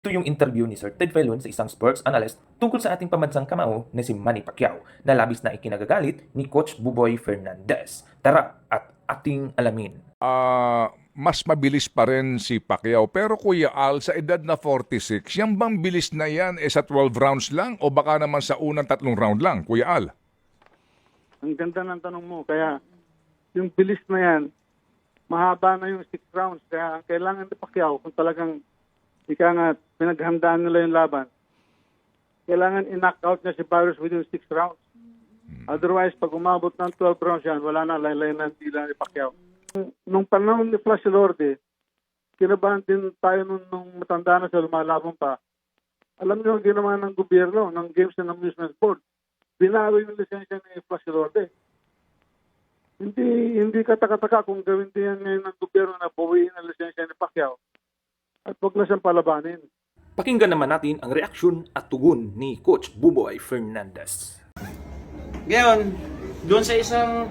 Ito yung interview ni Sir Ted Filon sa isang sports analyst tungkol sa ating pamansang kamao na si Manny Pacquiao na labis na ikinagagalit ni Coach Buboy Fernandez. Tara at ating alamin. Ah, mas mabilis pa rin si Pacquiao. Pero Kuya Al, sa edad na 46, yung bang bilis na yan eh sa 12 rounds lang o baka naman sa unang tatlong round lang, Kuya Al? Ang ganda ng tanong mo. Kaya yung bilis na yan, mahaba na yung six rounds. Kaya ang kailangan ni Pacquiao kung talagang ika nga pinaghandaan nila yung laban, kailangan i-knock out niya si Barrios within six rounds. Otherwise, pag umabot ng 12 rounds yan, wala na laylay na ang tila ni Pacquiao. Nung- panahon ni Flash Lorde, kinabahan din tayo nung, nung matanda na siya, lumalabang pa. Alam niyo ang ginawa ng gobyerno, ng Games and Amusement Board, binawi yung lisensya ni Flash Lorde. Hindi hindi katakataka kung gawin din yan ngayon ng gobyerno na bawiin ang lisensya ni Pacquiao at huwag na siyang palabanin. Pakinggan naman natin ang reaksyon at tugon ni Coach Buboy Fernandez. Ngayon, doon sa isang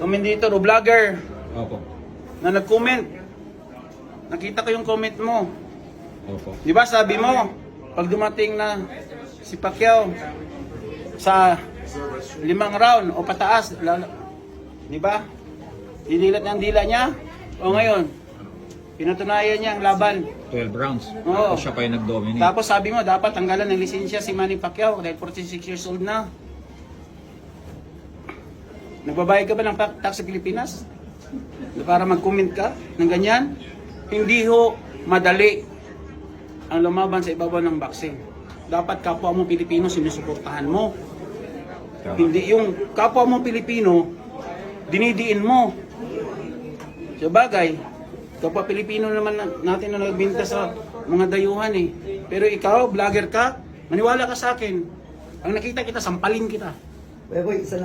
commentator o vlogger Opo. na nag-comment, nakita ko yung comment mo. Opo. Di ba sabi mo, pag dumating na si Pacquiao sa limang round o pataas, di ba? Dinilat niya ang dila niya. O ngayon, pinatunayan niya ang laban. 12 rounds. Oo. Tapos siya pa yung nag-dominate. Tapos sabi mo, dapat tanggalan ng lisensya si Manny Pacquiao dahil 46 years old na. Nagbabayad ka ba ng tax sa Pilipinas? Para mag-comment ka ng ganyan? Hindi ho madali ang lumaban sa ibabaw ng boxing. Dapat kapwa mo Pilipino sinusuportahan mo. Hindi yung kapwa mo Pilipino, dinidiin mo. Sa bagay, kapwa Pilipino naman na- natin na nagbinta sa mga dayuhan eh. Pero ikaw, vlogger ka, maniwala ka sa akin. Ang nakita kita, sampalin kita. Eh, boy, isa